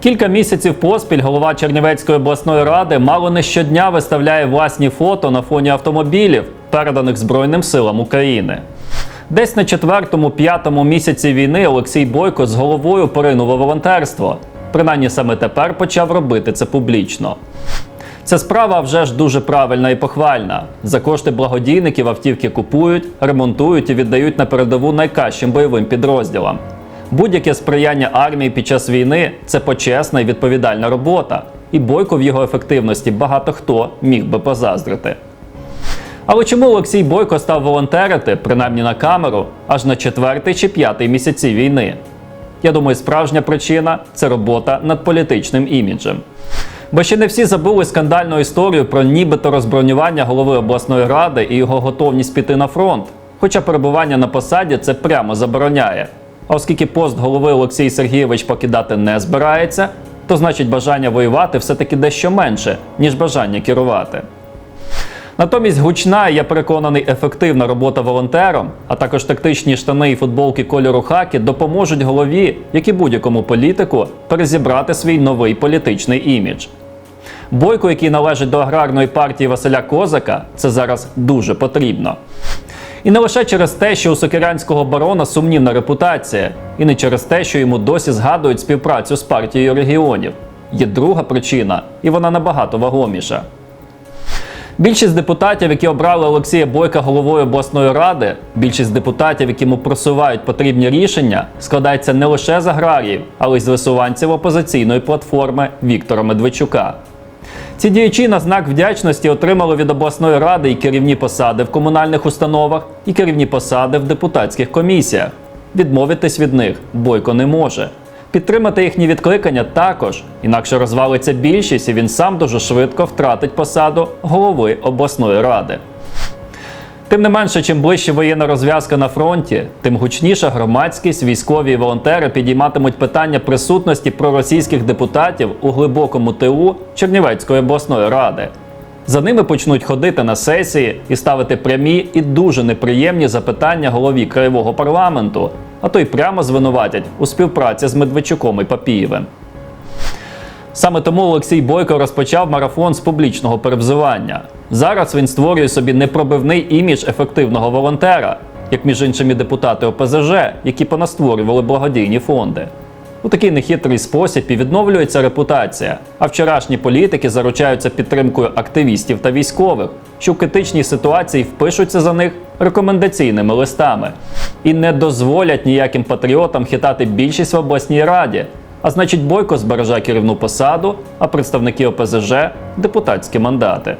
Кілька місяців поспіль голова Чернівецької обласної ради мало не щодня виставляє власні фото на фоні автомобілів, переданих Збройним силам України. Десь на четвертому-п'ятому місяці війни Олексій Бойко з головою поринув у волонтерство. Принаймні саме тепер почав робити це публічно. Ця справа вже ж дуже правильна і похвальна. За кошти благодійників автівки купують, ремонтують і віддають на передову найкращим бойовим підрозділам. Будь-яке сприяння армії під час війни це почесна і відповідальна робота. І бойко в його ефективності багато хто міг би позаздрити. Але чому Олексій Бойко став волонтерити, принаймні на камеру, аж на четвертий чи п'ятий місяці війни? Я думаю, справжня причина це робота над політичним іміджем. Бо ще не всі забули скандальну історію про нібито розбронювання голови обласної ради і його готовність піти на фронт. Хоча перебування на посаді це прямо забороняє. А оскільки пост голови Олексій Сергійович покидати не збирається, то значить бажання воювати все-таки дещо менше, ніж бажання керувати. Натомість гучна, я переконаний, ефективна робота волонтером, а також тактичні штани і футболки кольору хакі допоможуть голові, як і будь-якому політику, перезібрати свій новий політичний імідж. Бойко, який належить до аграрної партії Василя Козака, це зараз дуже потрібно. І не лише через те, що у сокирянського барона сумнівна репутація, і не через те, що йому досі згадують співпрацю з партією регіонів. Є друга причина, і вона набагато вагоміша. Більшість депутатів, які обрали Олексія Бойка головою обласної ради, більшість депутатів, які йому просувають потрібні рішення, складається не лише з аграріїв, але й з висуванців опозиційної платформи Віктора Медведчука. Ці діячі на знак вдячності отримали від обласної ради і керівні посади в комунальних установах, і керівні посади в депутатських комісіях. Відмовитись від них Бойко не може. Підтримати їхні відкликання також, інакше розвалиться більшість, і він сам дуже швидко втратить посаду голови обласної ради. Тим не менше, чим ближче воєнна розв'язка на фронті, тим гучніша громадськість, військові і волонтери підійматимуть питання присутності проросійських депутатів у глибокому тилу Чернівецької обласної ради. За ними почнуть ходити на сесії і ставити прямі і дуже неприємні запитання голові краєвого парламенту, а то й прямо звинуватять у співпраці з Медведчуком і Папієвим. Саме тому Олексій Бойко розпочав марафон з публічного перевзування. Зараз він створює собі непробивний імідж ефективного волонтера, як між іншими депутати ОПЗЖ, які понастворювали благодійні фонди. У такий нехитрий спосіб і відновлюється репутація, а вчорашні політики заручаються підтримкою активістів та військових, що в критичній ситуації впишуться за них рекомендаційними листами і не дозволять ніяким патріотам хитати більшість в обласній раді. А значить, Бойко збереже керівну посаду, а представники ОПЗЖ депутатські мандати.